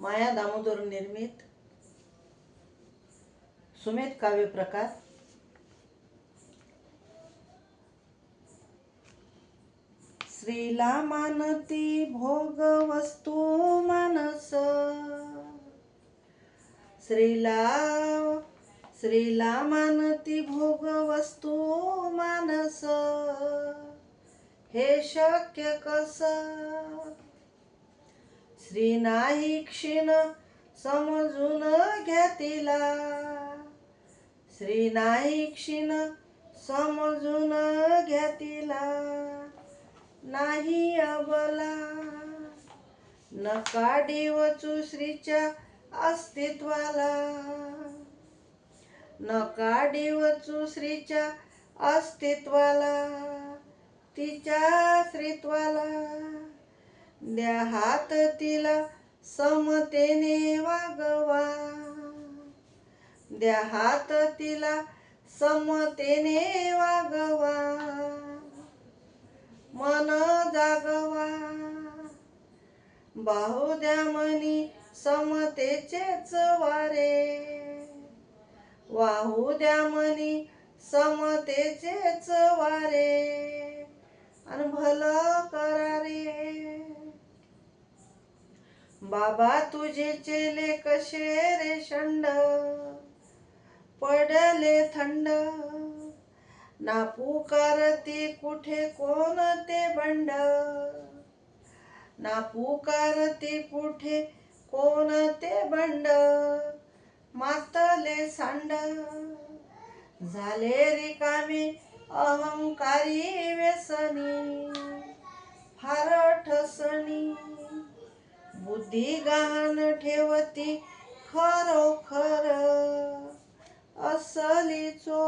माया दामोदर निर्मित सुमेध काव्य प्रकार स्त्रीला मानती भोग वस्तू मानस स्त्रीला स्त्रीला मानती भोग वस्तू मानस हे शक्य कसं? श्री नाही क्षीण समजून घ्या तिला. श्री नाही क्षीण समजून घ्या तिला. नाही अबला नका डिवचू श्रीच्या अस्तित्वाला. नका डिवचू श्रीच्या अस्तित्वाला तिच्या श्रीत्वाला द्या हात तिला समतेने वागवा. द्या हात तिला समतेने वागवा. मन जागवा. बाहू द्या मनी समतेचेच वारे. वाहू द्या मनी समतेचेच वारे. बाबा तुझे चेले कसे रे शंड? पडले थंड. ना पुकारती कुठे कोणते बंड? ना पुकारती कुठे कोणते बंड? मातले सांड. झाले रिकामी अहंकारी व्यसनी. ती गहाण ठेवती खरोखर असली चो